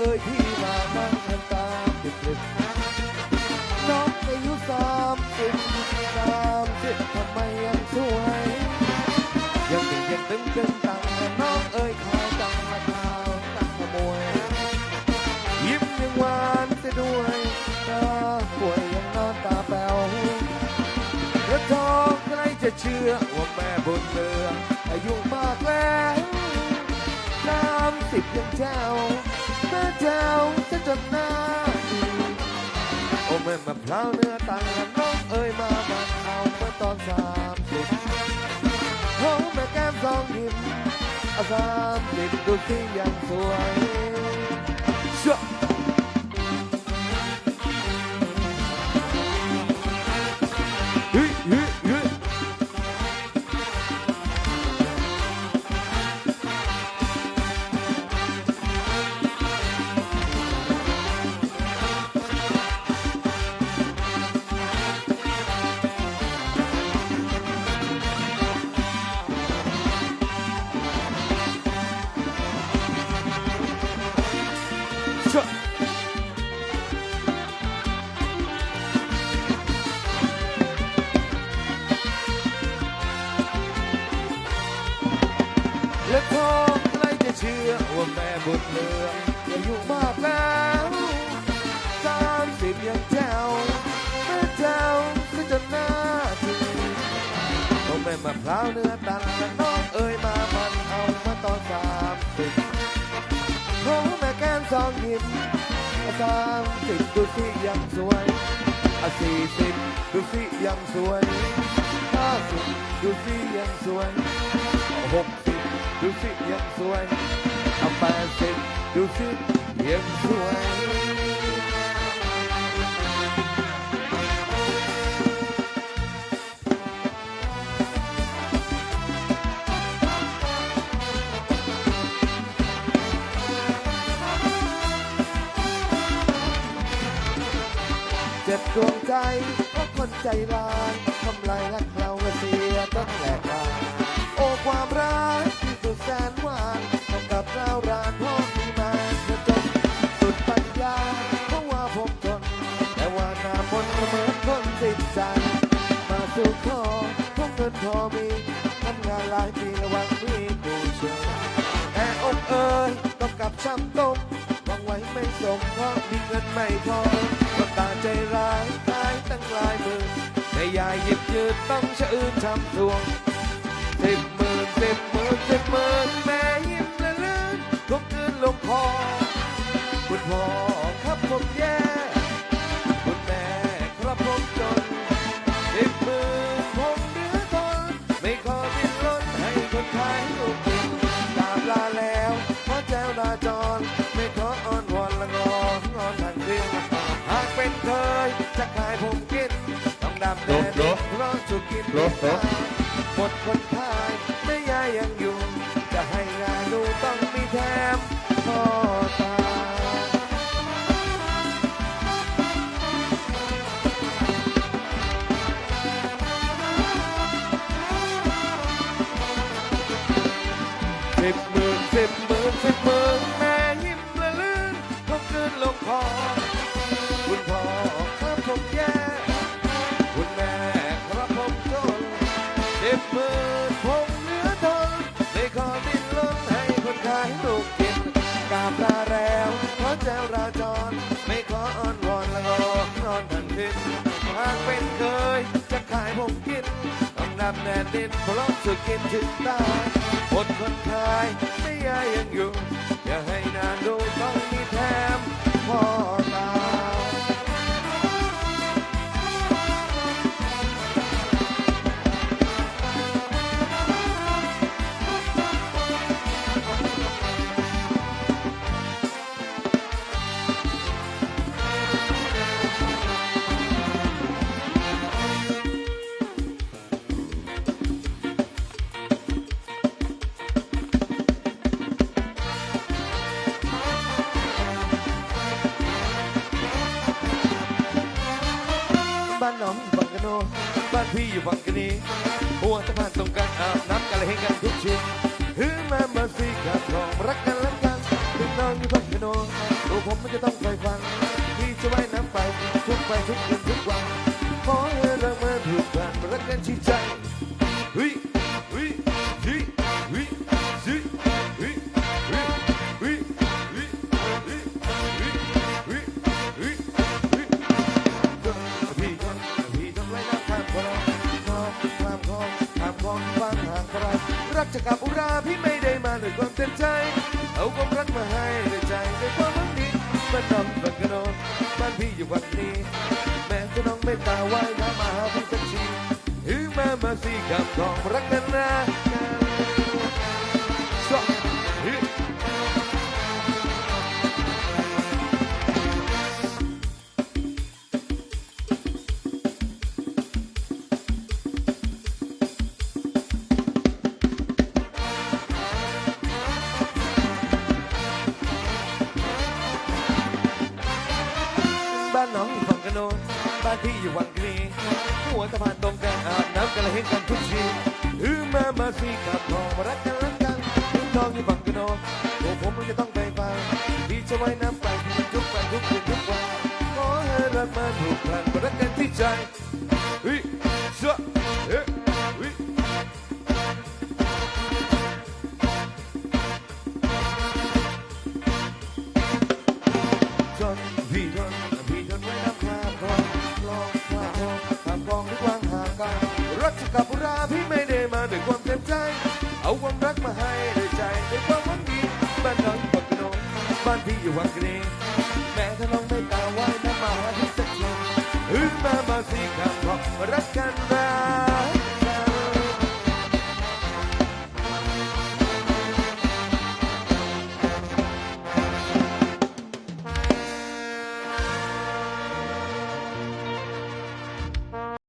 อ่ยพี่มานั่งน้ำตาติดติดน้องอายุสามสิบสามสิบทำไมยังสวยยังเด็กยังตึงตึงตังน้องเอ่ยขาวตังมาขาวตังขโมยยิ้มยังหวานเสียด้วยตาป่วยยังนอนตาแป๋วกระทองใครจะเชื่อว่าแม่บนเรืออายุมากแล้ว สิบยังเจ้าแม่เจ้าจะจำหน้าดีโอ้แม่มาพร้าวเนื้อต่างน้องเอ๋ยมาบังเอาเมื่อตอนสามสิบโอ้แม่แก้มสองยิ้มอาสามสิบดูสิยังสวย ม่มะพร้าวเนื้อตันและน้องเอ๋ยมามันเอามาตอนสามสิบโอ้แม่แก้มสองยิ้มสามสิบดูสิยังสวยอะสี่สิบดูสิยังสวยห้าสิบดูสิยังสวยหกสิบดูสิยังสวยอาแปดสิบดูสิยังสวย ดวงใจเพราะคนใจร้ายทำลายรักเราเสียต้องแหลกลาโอ้ความรักที่สุดแสนหวานเท่ากับเรารานพ่อมีมาเธอจนสุดปัญญาเพราะว่าผมทนแต่ว่าหน้ามนเหมือนคนติดใจมาสู่ขอพวกเงินพอมีทำงานหลายปีระวังมีกูเชื่อแต่อกเอ่ยต้องกลับช้ำต้มหวังไว้ไม่สมเพราะมีเงินไม่พอ ตาใจร้ายตายตั้งลายมื่นแต่ยายหยิบยืดต้องชะอื่นช้ำทวงสิบหมื่นสิบหมื่นสิบหมื่นแม่ยิ้มละลื่นทุกคืนลงคอคุณพ่อครับผมแย่คุณแม่ครับผมจนสิบหมื่นผมเหลือทนไม่ขอดิ้นรนให้คนขายลูกกินลาบลาแล้วขอแจ้วลาจระจุกินไม่ได้หมดคนขายไม่ยายยังอยู่ จะให้งานดูต้องมีแถมพ่อตา สิบหมื่นสิบหมื่นสิบหมื่น ผมกินต้องนำแน่ดินเพราะสุกินถึงตายอดคนขายไม่ยายยังอยู่ อย่าให้นานดูต้องมีแถมพ่อ อาบน้ำกันเลยเฮงกันทุกชุดถึงแม่มาสีกับทองรักกันและกันเป็นองอยู่พักกระโนตัวผมมันจะต้องคอยฟังพี่จะว่ายน้ำไปทุกไปทุกคืนทุกวันขอให้เรามาถูกกันรักกันที่ใจ จะกับอุราพี่ไม่ได้มาด้วยความเต็มใจ เอาความรักมาให้ด้วยใจด้วยความหวังดีมันนำบักระนอนบ้านพี่อยู่วัดนี้ แม้จะน้องไม่ตาไหวน้ำมาหาพี่สักทีถึงแม่มาสีกับทองรักกันนะ บ้านพี่อยู่วังกรีหัวสะพานตรงกลางอาบน้ำกันละเห็นกันทุกทีอือมามาสีกับทองมารักกันรักกันถึงน้องอยู่ฝั่งกระโนนตัวผมมันจะต้องไปฟังพี่จะไว้น้ำไปทุกไปทุกคืนทุกวันขอให้รักมาถูกพลันมารักกันที่ใจ บ้านพี่อยู่วังกรีแม้ถ้าน้องไม่ตาไว้น้ำมาหาที่สักทีหรือมามาสีข้ามคลองรักกันรั